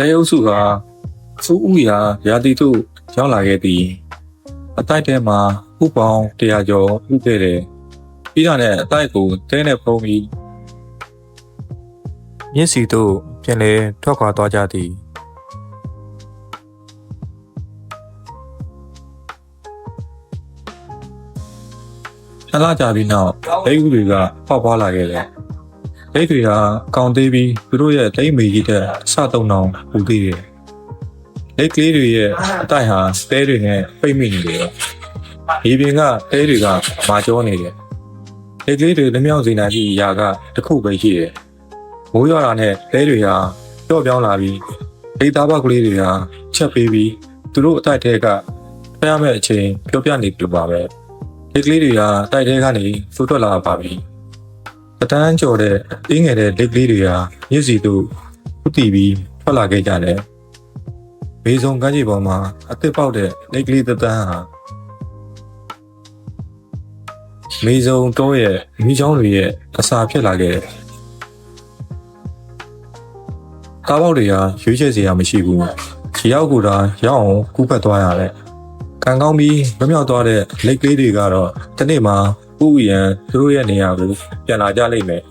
လဲအုပ်စုဟာစူးဥရာရာသီသို့ရောက်လာခဲ့သည်အတိုက်ထဲမှာဥပောင်တရားကျော်ဥခဲ့တယ်ပြီးတာနဲ့အတိုက်ကိုတဲနဲ့ဖုံးပြီးမြင့်စီသို့ပြန်လဲထွက်ခွာသွားကြသည်ဆလာကြပြီးနောက်ဒိတ်ဥတွေကပေါက်ပွားလာခဲ့တယ် ဒိတ်တွေကကောင်းသေးပြီးသူတို့ရဲ့ဒိတ်မေကြီးတဲ့အစတုံအောင်ပူသေးတယ်ဒိတ်ကလေးတွေရဲ့အတိုက်ဟာတဲတွေနဲ့ပိတ်မိနေတယ်ဒီပြင်ကတဲတွေကမာကျောနေတယ်ဒိတ်ကလေးတွေလျှောက်စီနိုင်ပြီးຢာကတစ်ခုပဲရှိတယ်မိုးရွာတာနဲ့တဲတွေဟာကြော့ပြောင်းလာပြီးဒိတ်သားပေါက်ကလေးတွေဟာချက်ပေးပြီးသူတို့အတိုက်ထဲကဖျားမဲ့အချိန်ပြောပြနေပြပါပဲဒီကလေးတွေကတိုက်ထဲကနေစိုးထွက်လာပါပြီ။ အတန်းကျော်တဲ့အင်းငယ်တဲ့လက်ကလေးတွေကမြစ်စီသို့ဥတီပြီးထွက်လာခဲ့ကြတယ်။ဘေးစုံကမ်းခြေပေါ်မှာအသစ်ပေါက်တဲ့လက်ကလေးတစ်တန်းဟာမေစုံတော့ရဲ့မိချောင်းတွေရဲ့အစာဖြစ်လာခဲ့တယ်။ကားပေါက်တွေကရွေးချယ်စရာမရှိဘူး။ခြေရောက်ကူတာရောက်အောင်ကူးဖက်သွားရတယ်။ကံကောင်းပြီးမမြောက်သွားတဲ့လက်ကလေးတွေကတော့တနေ့မှာ ဥယျာဉ်သူတို့ရဲ့နေရာကိုပြန်လာကြလိမ့်မယ်